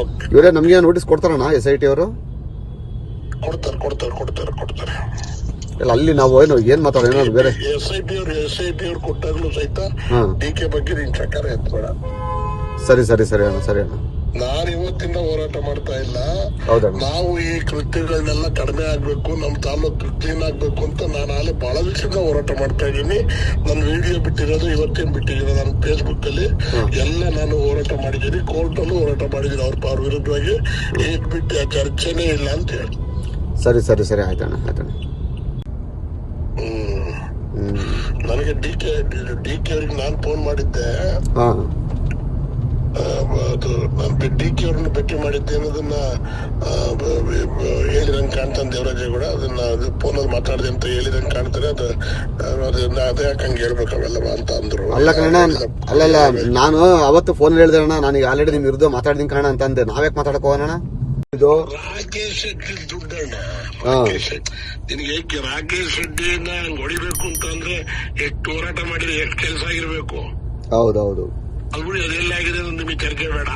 Okay ಇವರೇ ನಮಗೆ notice ಕೊಡ್ತಾರಣ್ಣ ಎಸ್ ಐ ಟಿ ಅವರು? ಕೊಡ್ತಾರೆ ಕೊಡ್ತಾರೆ ಕೊಡ್ತಾರೆ ಕೊಡ್ತಾರೆ. ಇಲ್ಲ ಅಲ್ಲಿ ನಾವು ಏನು ಏನ್ ಮಾತಾಡೋ ಏನಾದ್ರು ಬೇರೆ. ಎಸ್ ಐ ಪಿ ಅವ್ರು ಎಸ್ ಐ ಪಿ ಅವ್ರು ಕೊಟ್ಟಾಗ್ಲೂ ಸಹಿತ ಡಿ ಕೆ ಬಗ್ಗೆ ನೀನ್ ಚಕಾರ ಎತ್ಬೇಡ. ಸರಿ ಸರಿ ಸರಿ ಅಣ್ಣ ಸರಿ ಅಣ್ಣ. ನಾನು ಇವತ್ತಿಂದ ಹೋರಾಟ ಮಾಡ್ತಾ ಇಲ್ಲ. ನಾವು ಈ ಕೃತ್ಯಗಳನ್ನೆಲ್ಲ ಕಡಿಮೆ ಆಗ್ಬೇಕು ನಮ್ಮ ತಾಲೂಕು ಕ್ಲೀನ್ ಆಗ್ಬೇಕು ಅಂತ ನಾನು ಅಲ್ಲಿ ಬಹಳ ದಿವಸದಿಂದ ಹೋರಾಟ ಮಾಡ್ತಾ ಇದ್ದೀನಿ. ನನ್ನ ವಿಡಿಯೋ ಬಿಟ್ಟಿರೋದು ಇವತ್ತೇನ್ ಬಿಟ್ಟಿದ್ದೀನಿ ನನ್ನ ಫೇಸ್ಬುಕ್ ಅಲ್ಲಿ? ಎಲ್ಲ ನಾನು ಹೋರಾಟ ಮಾಡಿದ್ದೀನಿ. ಕೋರ್ಟ್ ಅಲ್ಲೂ ಹೋರಾಟ ಮಾಡಿದ್ದೀನಿ ಅವ್ರ ಅವ್ರ ವಿರುದ್ಧವಾಗಿ. ಏಟ್ ಬಿಟ್ಟು ಆ ಚರ್ಚೆನೇ ಇಲ್ಲ ಅಂತ ಹೇಳಿ. ಸರಿ ಸರಿ ಸರಿ ಆಯ್ತಣ್ಣ ಆಯ್ತಣ್ಣ ನನಗೆ ಡಿ ಕೆ ಡಿ ಕೆ ಅವ್ರಿಗೆ ನಾನು ಫೋನ್ ಮಾಡಿದ್ದೆ. ನಾನು ಡಿ ಕೆ ಅವ್ರನ್ನ ಭೇಟಿ ಮಾಡಿದ್ದೆ ಅನ್ನೋದನ್ನ ಹೇಳಿದಂಗೆ ಕಾಣ್ತಾನೆ ದೇವರಾಜೇಗೌಡ ಅದನ್ನ ಫೋನ್ ಅಲ್ಲಿ ಮಾತಾಡಿದೆ ಅಂತ ಹೇಳಿದಂಗೆ ಕಾಣ್ತಾರೆ. ಅದು ಅದನ್ನ ಅದೇ ಯಾಕೆ ಹಂಗೆ ಹೇಳ್ಬೇಕು ಅವೆಲ್ಲ ಅಂತ ಅಂದ್ರು. ಅಲ್ಲ ಕಣ ಅಲ್ಲಲ್ಲ ನಾನು ಅವತ್ತು ಫೋನ್ ಹೇಳಿದೆ ಅಣ್ಣ. ನನಗೆ ಆಲ್ರೆಡಿ ನಿಮ್ ವಿರುದ್ಧ ಮಾತಾಡ್ದೀನಿ ಕಣ ಅಂತ ಅಂದೆ. ನಾವ್ಯಾಕೆ ಮಾತಾಡಕ್ ಹೋಗೋಣ ಇದು ರಾಕೇಶ್ ಶೆಟ್ಟಿ ದುಡ್ಡಣ್ಣ. ರಾಕೇಶ್ ನಿನಗೆ ರಾಕೇಶ್ ಶೆಟ್ಟಿಯನ್ನ ಹೊಡಿಬೇಕು ಅಂತ ಅಂದ್ರೆ ಎಷ್ಟು ಹೋರಾಟ ಮಾಡಿದ್ರೆ ಎಷ್ಟು ಕೆಲಸ ಆಗಿರ್ಬೇಕು? ಹೌದೌದು. ಅದು ಬಿಡಿ ಅದೆಲ್ಲ ಆಗಿದೆ ಅನ್ನೋದು ನಿಮಗೆ ಚರ್ಚೆ ಬೇಡ